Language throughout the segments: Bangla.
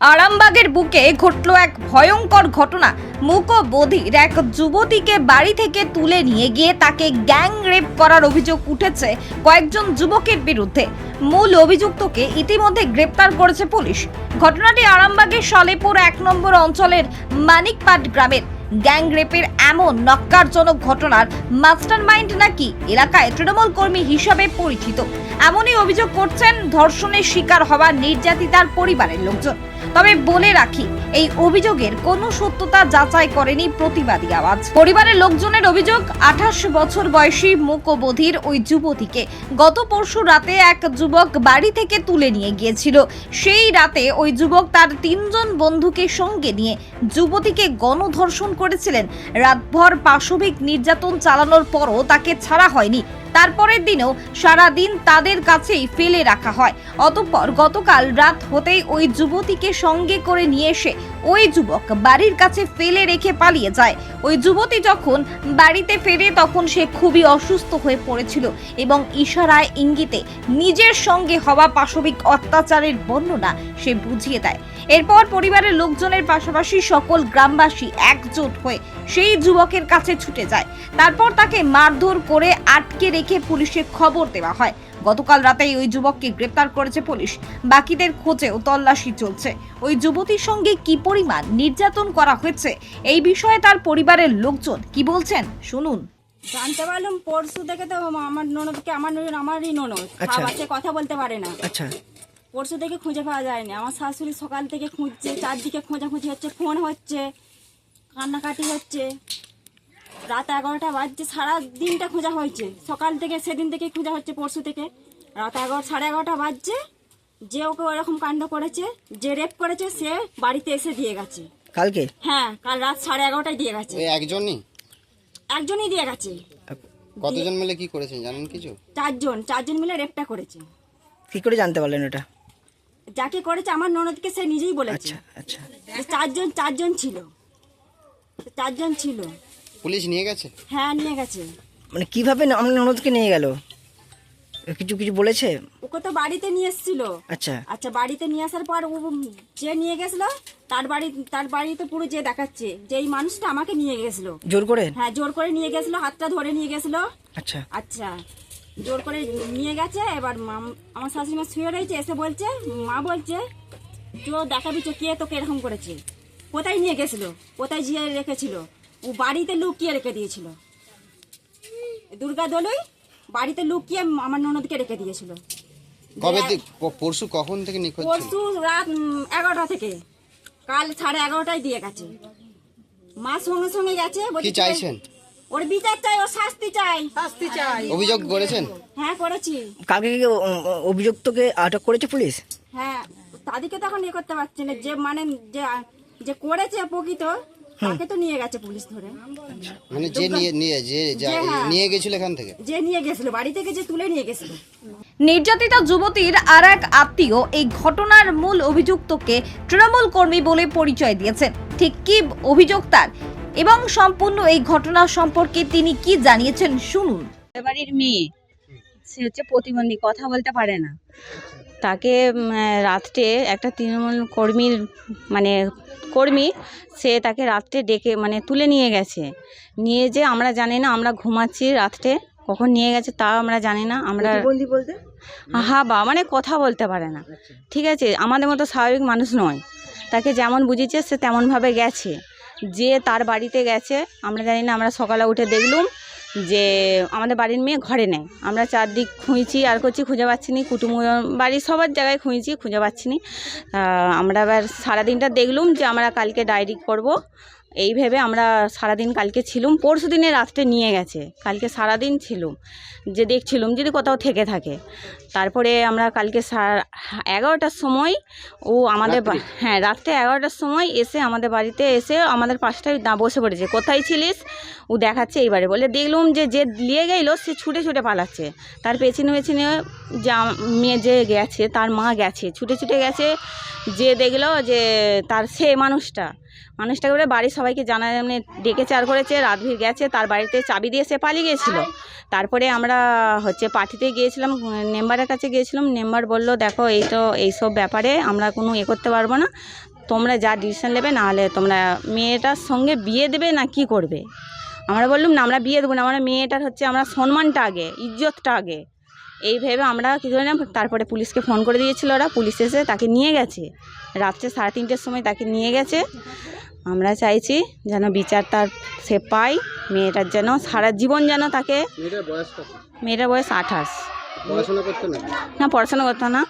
আরামবাগের বুকে ঘটল এক ভয়ঙ্কর ঘটনা। মুকবধির এক যুবতীকে বাড়ি থেকে তুলে নিয়ে গিয়ে তাকে গ্যাং রেপ করার অভিযোগ উঠেছে কয়েকজন যুবকের বিরুদ্ধে। মূল অভিযুক্তকে ইতিমধ্যে গ্রেপ্তার করেছে পুলিশ। ঘটনাটি আরামবাগের সালেপুর এক নম্বর অঞ্চলের মানিকপাট গ্রামের। গ্যাং রেপের এমন নক্কারজনক ঘটনার মাস্টারমাইন্ড নাকি এলাকায় তৃণমূল কর্মী হিসাবে পরিচিত? এমনই অভিযোগ করছেন ধর্ষণের শিকার হওয়া নির্যাতিতার পরিবারের লোকজন। তবে বলে রাখি, এই অভিযোগের কোনো সত্যতা যাচাই করেনি প্রতিবাদী আওয়াজ। পরিবারের লোকজনের অভিযোগ, আঠাশ বছর বয়সী মুকবধির ওই যুবতীকে গত পরশু রাতে এক যুবক বাড়ি থেকে তুলে নিয়ে গিয়েছিল। সেই রাতে ওই যুবক তার তিনজন বন্ধুকে সঙ্গে নিয়ে যুবতীকে গণধর্ষণ করেছিলেন। রাতভর পাশবিক নির্যাতন চালানোর পরও তাকে ছাড়া হয়নি তারপরের দিনেও সারা দিন তাদের কাছেই ফেলে রাখা হয়। অতঃপর গতকাল রাত হতেই ওই যুবতীকে সঙ্গে করে নিয়ে এসে ওই যুবক বাড়ির কাছে ফেলে রেখে পালিয়ে যায়। ওই যুবতী যখন বাড়িতে ফেরে তখন সে খুবই অসুস্থ হয়ে পড়েছিল এবং ইশারায় ইঙ্গিতে নিজের সঙ্গে হওয়া পাশবিক অত্যাচারের বর্ণনা সে বুঝিয়ে দেয়। এরপর পরিবারের লোকজনের পাশাপাশি সকল গ্রামবাসী একজোট হয়ে সেই যুবকের কাছে ছুটে যায়। তারপর তাকে মারধর করে আটকে রেখে পুলিশে খবর দেওয়া হয়। গতকাল রাতেই ওই যুবককে গ্রেপ্তার করেছে পুলিশ। বাকিদের খোঁজেও তল্লাশি চলছে। ওই যুবতীর সঙ্গে কি পরিমাণ নির্যাতন করা হয়েছে? এই বিষয়ে তার পরিবারের লোকজন কি বলছেন? শুনুন। জানতে পারলাম পরশু থেকে তো আমার ননদকে আমার ননদ আমারই ননদ। আচ্ছা। বাচ্চা কথা বলতে পারে না। আচ্ছা। পরশু থেকে খুঁজে পাওয়া যায়নি। আমার শাশুড়ি সকাল থেকে খুঁজছে চারদিকে খোঁজাখুঁজি হচ্ছে ফোন হচ্ছে কান্নাকাটি হচ্ছে। রাত এগারোটা বাজছে সারা দিনটা খোঁজা হয়েছে। সকাল থেকে সেদিন থেকে খোঁজা হচ্ছে পরশু থেকে। রাত এগারো সাড়ে এগারোটা বাজছে যে ওকে ওরকম কাণ্ড করেছে যে রেপ করেছে সে বাড়িতে এসে দিয়ে গেছে। কালকে? হ্যাঁ কাল রাত সাড়ে এগারোটায় দিয়ে গেছে। একজনই? একজনই দিয়ে গেছে। কতজন মিলে কি করেছেন জানেন কিছু? চারজন চারজন মিলে রেপটা করেছে। কি করে জানতে পারলেন ওটা? যাকে করেছে আমার ননদকে সে নিজেই বলেছে। আচ্ছা আচ্ছা। চারজন চারজন ছিল। চারজন ছিল। পুলিশ নিয়ে গেছে? হ্যাঁ নিয়ে গেছে। মানে কীভাবে ননদকে নিয়ে গেল? কিছু কিছু বলেছে? ওকে তো বাড়িতে নিয়ে এসেছিল। আচ্ছা। আচ্ছা বাড়িতে নিয়ে আসার পর ও যে নিয়ে গেছিল তার বাড়ি তার বাড়িতে পুরো যে দেখাচ্ছে যে এই মানুষটা আমাকে নিয়ে গেছিল। জোর করে? হ্যাঁ জোর করে নিয়ে গেছিল হাতটা ধরে নিয়ে গেছিল। আচ্ছা। আচ্ছা জোর করে নিয়ে গেছে এবার আমার শাশুড়ি মা শুয়ে রয়েছে এসে বলছে মা বলছে তো দেখাবি তো কে তোকে এরকম করেছে। কোথায় নিয়ে গেছিল? কোথায় জিয়ে রেখেছিল? ও বাড়িতে লুকিয়ে রেখে দিয়েছিল। দুর্গা দলুই বাড়িতে লুকিয়ে আমার ননদকে রেখে দিয়েছিল। কবে পরশু কখন থেকে নিখোঁজ পরশু রাত এগারোটা থেকে। কাল সাড়ে এগারোটায় দিয়ে গেছে। মা সঙ্গে সঙ্গে গেছে বলছে কি চাইছেন? ওর বিচার চাই ওর শাস্তি চাই। শাস্তি চাই। অভিযোগ করেছেন? হ্যাঁ করেছি। কালকে কি ও- ও- অভিযুক্তকে আটক করেছে পুলিশ? হ্যাঁ তাদেরকে তো এখন ইয়ে করতে পারছে না। যে মানে যে যে করেছে প্রকৃত তাকে তো নিয়ে গেছে পুলিশ ধরে। মানে যে নিয়ে নিয়ে যে হ্যাঁ। নিয়ে গেছিল এখান থেকে? যে নিয়ে গেছিল বাড়ি থেকে যে তুলে নিয়ে গেছিল। নির্যাতিতা যুবতীর আর এক আত্মীয় এই ঘটনার মূল অভিযুক্তকে তৃণমূল কর্মী বলে পরিচয় দিয়েছেন ঠিক কি অভিযোগ তার? এবং সম্পূর্ণ এই ঘটনা সম্পর্কে তিনি কি জানিয়েছেন শুনুন। বাড়ির মেয়ে সে হচ্ছে প্রতিবন্ধী কথা বলতে পারে না। তাকে রাত্রে একটা তৃণমূল কর্মীর মানে কর্মী সে তাকে রাত্রে ডেকে মানে তুলে নিয়ে গেছে। নিয়ে যে আমরা জানি না আমরা ঘুমাচ্ছি রাত্রে কখন নিয়ে গেছে তা আমরা জানি না আমরা বলতে? হা বা মানে কথা বলতে পারে না। ঠিক আছে আমাদের মতো স্বাভাবিক মানুষ নয়। তাকে যেমন বুঝিয়েছে সে তেমনভাবে গেছে। যে তার বাড়িতে গেছে আমরা জানি না আমরা সকালে উঠে দেখলুম যে আমাদের বাড়ির মেয়ে ঘরে নেই। আমরা চারদিক খুঁজছি, আর করছি খুঁজে পাচ্ছি নি। কুটুম বাড়ির সবার জায়গায় খুঁজছি, খুঁজে পাচ্ছি নি। আমরা এবার সারাদিনটা দেখলুম যে আমরা কালকে ডায়েরি করব। এই ভেবে আমরা সারাদিন কালকে ছিলুম। পরশু দিনে রাত্রে নিয়ে গেছে। কালকে সারাদিন ছিলুম। যে দেখছিলুম যদি কোথাও থেকে থাকে। তারপরে আমরা কালকে সা- এগারোটার সময় ও আমাদের হ্যাঁ রাত্রে এগারোটার সময় এসে আমাদের বাড়িতে এসে আমাদের পাশটায় দা বসে পড়েছে। কোথায় ছিলিস? ও দেখাচ্ছে এইবারে। বলে দেখলুম যে যে নিয়ে গেলো সে ছুটে ছুটে পালাচ্ছে। তার পেছনে পেছনে যে মেয়ে যে গেছে তার মা গেছে। ছুটে ছুটে গেছে। যে দেখল যে তার সে মানুষটা। মানুষটাকে বলে, বাড়ির সবাইকে জানা মানে ডেকে চার করেছে রাতভির গেছে, তার বাড়িতে চাবি দিয়ে সে পালিয়ে গিয়েছিল তারপরে আমরা হচ্ছে পার্টিতে গিয়েছিলাম, মেম্বারের কাছে গিয়েছিলাম, মেম্বার বলল, দেখো, এই তো এইসব ব্যাপারে আমরা কোনো এ করতে পারব না। তোমরা যা ডিসিশন নেবে নাহলে তোমরা মেয়েটার সঙ্গে বিয়ে দেবে না কি করবে? আমরা বললাম, না, আমরা বিয়ে দেবো না। আমরা মেয়েটার হচ্ছে, আমরা সম্মানটা আগে, ইজ্জতটা আগে। এই ভেবে আমরা কী করলাম তারপরে পুলিশকে ফোন করে দিয়েছিল ওরা পুলিশ এসে তাকে নিয়ে গেছে। রাত্রে সাড়ে তিনটের সময় তাকে নিয়ে গেছে। আমরা চাইছি যেন বিচার তার সে পায় মেয়েটার যেন সারা জীবন যেন তাকে মেয়েটার বয়স কত? মেয়েটার বয়স আঠাশ। না? না পড়াশোনা করতো না।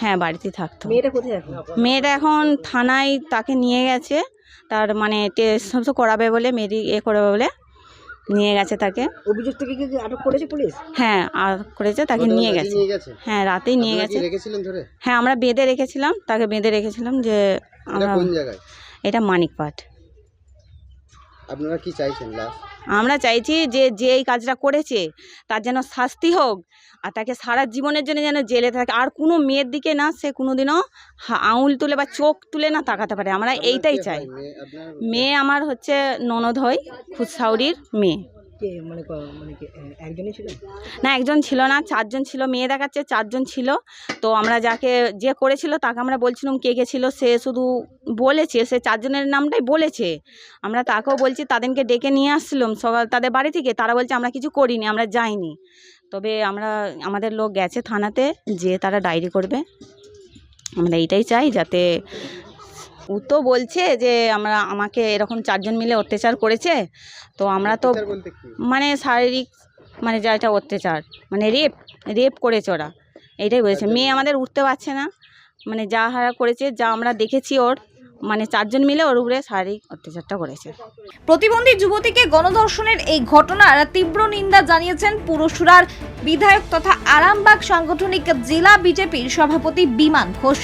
হ্যাঁ বাড়িতেই থাকতো। মেয়েটা এখন? থানায় তাকে নিয়ে গেছে। তার মানে টেস্ট সব করাবে বলে মেয়েটি এ করবে বলে। নিয়ে গেছে তাকে। অভিযোগ থেকে কি আটক করেছে পুলিশ? হ্যাঁ আর করেছে তাকে নিয়ে গেছে। হ্যাঁ রাতেই নিয়ে গেছে। হ্যাঁ আমরা বেঁধে রেখেছিলাম তাকে বেঁধে রেখেছিলাম যে এটা মানিকপাট। আপনারা কি চাইছেন লাস্ট আমরা চাইছি যে যে এই কাজটা করেছে তার যেন শাস্তি হোক আর তাকে সারা জীবনের জন্য যেন জেলে থাকে। আর কোনো মেয়ের দিকে না সে কোনোদিনও আঙুল তুলে বা চোখ তুলে না তাকাতে পারে। আমরা এইটাই চাই। মেয়ে মেয়ে আমার হচ্ছে ননদ হয় খুদসাউরির মেয়ে। মানে মানে না, একজন ছিল না, চারজন ছিল, মেয়ে দেখাচ্ছে চারজন ছিল। তো আমরা যাকে যে করেছিল তাকে আমরা বলছিলাম কে কে ছিল, সে শুধু বলেছে, সে চারজনের নামটাই বলেছে। আমরা তাকেও বলছি, তাদেরকে ডেকে নিয়ে আসছিলাম, সকাল, তাদের বাড়ি থেকে। তারা বলছে, আমরা কিছু করিনি, আমরা যাইনি। তবে আমরা, আমাদের লোক গেছে থানাতে যে তারা ডায়েরি করবে। আমরা এইটাই চাই যাতে ও তো বলছে যে আমরা আমাকে এরকম চারজন মিলে অত্যাচার করেছে। তো আমরা তো মানে শারীরিক মানে যা এটা অত্যাচার মানে রেপ রেপ করেছে ওরা। এইটাই বলেছে। মেয়ে আমাদের উঠতে পারছে না। মানে যা হারা করেছে যা আমরা দেখেছি ওর মানে চারজন মিলে ওর উপরে শারীরিক অত্যাচারটা করেছে। প্রতিবন্ধী যুবতীকে গণধর্ষণের এই ঘটনার তীব্র নিন্দা জানিয়েছেন পুরসুরার বিধায়ক তথা আরামবাগ সাংগঠনিক জেলা বিজেপির সভাপতি বিমান ঘোষ।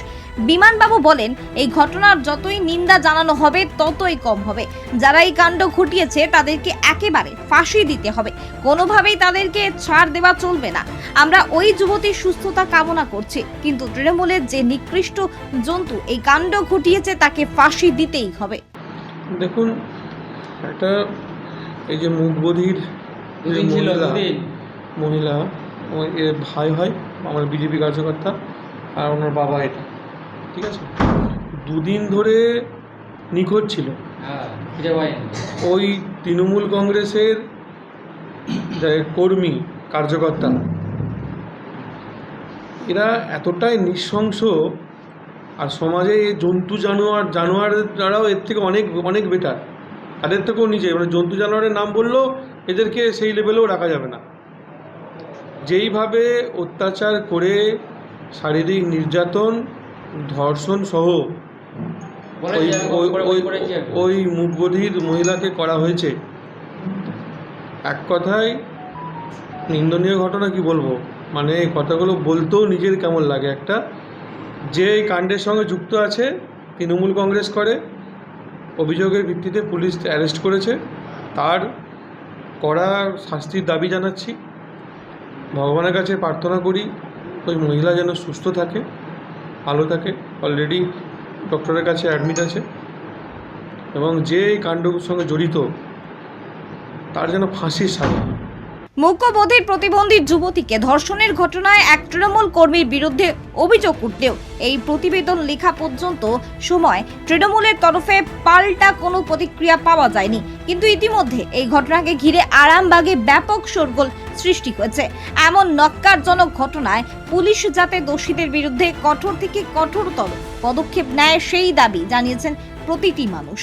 বিমানবাবু বলেন এই ঘটনার যতই নিন্দা জানানো হবে ততই কম হবে। যারা এই কাণ্ড ঘটিয়েছে তাদেরকে একেবারে ফাঁসি দিতে হবে। কোনোভাবেই তাদেরকে ছাড় দেওয়া চলবে না। আমরা ওই যুবতীর সুস্থতা কামনা করছি কিন্তু তৃণমূলের যে নিকৃষ্ট জন্তু এই কাণ্ড ঘটিয়েছে তাকে ফাঁসি দিতেই হবে। দেখুন একটা এই যে মুখবধির মহিলা মহিলা ভাই হয় আমার বিজেপি কার্যকর্তা আর ওনার বাবা এটা। ঠিক আছে? দুদিন ধরে নিখোঁজ ছিল। ওই তৃণমূল কংগ্রেসের কর্মী কার্যকর্তা। এরা এতটাই নৃশংস আর সমাজে জন্তু জানোয়ার জানোয়ার দ্বারাও এর থেকে অনেক অনেক বেটার তাদের থেকেও নিচে। মানে জন্তু জানোয়ারের নাম বললেও এদেরকে সেই লেভেলেও রাখা যাবে না। যেইভাবে অত্যাচার করে শারীরিক নির্যাতন ধর্ষণ সহ ওই মুখবধির মহিলাকে করা হয়েছে। এক কথায় নিন্দনীয় ঘটনা কি বলব? মানে কথাগুলো বলতেও নিজের কেমন লাগে একটা। যে এই কাণ্ডের সঙ্গে যুক্ত আছে তৃণমূল কংগ্রেস করে অভিযোগের ভিত্তিতে পুলিশ অ্যারেস্ট করেছে। তার কড়া শাস্তির দাবি জানাচ্ছি। ভগবানের কাছে প্রার্থনা করি ওই মহিলা যেন সুস্থ থাকে। ভালো থাকে অলরেডি ডক্টরের কাছে অ্যাডমিট আছে এবং যে কাণ্ডের সঙ্গে জড়িত, তার যেন ফাঁসির সাজা। মুখ্যবোধের প্রতিবন্ধী যুবতীকে ধর্ষণের ঘটনায় এক তৃণমূল কর্মীর বিরুদ্ধে অভিযোগ উঠলেও এই প্রতিবেদন লেখা পর্যন্ত সময় তৃণমূলের তরফে পাল্টা কোনো প্রতিক্রিয়া পাওয়া যায়নি। কিন্তু ইতিমধ্যে এই ঘটনাকে ঘিরে আরামবাগে ব্যাপক শোরগোল সৃষ্টি হয়েছে। এমন নক্কারজনক ঘটনায় পুলিশ যাতে দোষীদের বিরুদ্ধে কঠোর থেকে কঠোরতর পদক্ষেপ নেয় সেই দাবি জানিয়েছেন প্রতিটি মানুষ।